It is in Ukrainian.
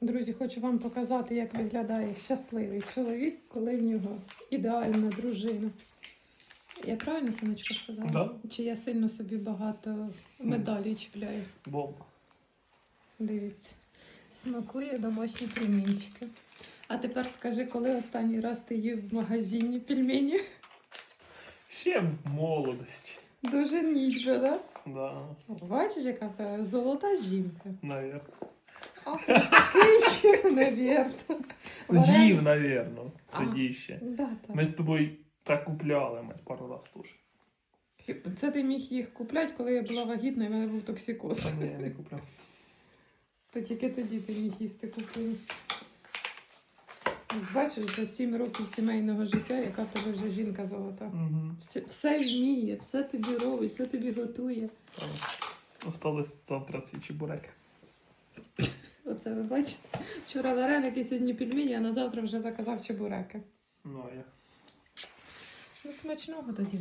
Друзі, хочу вам показати, як виглядає щасливий чоловік, коли в нього ідеальна дружина. Я правильно сонечко сказала? Да. Чи я сильно собі багато медалей чіпляю? Бомба. Дивіться. Смакує домашні пельменчики. А тепер скажи, коли останній раз ти їв в магазині пельмені? Ще в молодості. Дуже ніжно, да? Да, Бачиш, яка це золота жінка. навірно. Такий, навірно. Їв, навірно, тоді ще. Да, так. Ми з тобою так купляли ми пару раз теж. Це ти міг їх купляти, коли я була вагітна і в мене був токсикоз. Та ні, не купляв. То тільки тоді ти міг їсти купив. Бачиш, за 7 років сімейного життя, яка в тебе вже жінка золота. Угу. Все, все вміє, все тобі робить, все тобі готує. Осталось завтра ці чебуреки. Оце ви бачите. Вчора вареники, сьогодні пельмені, а на завтра вже заказав чебуреки. Ну, я. Ну, смачного тоді.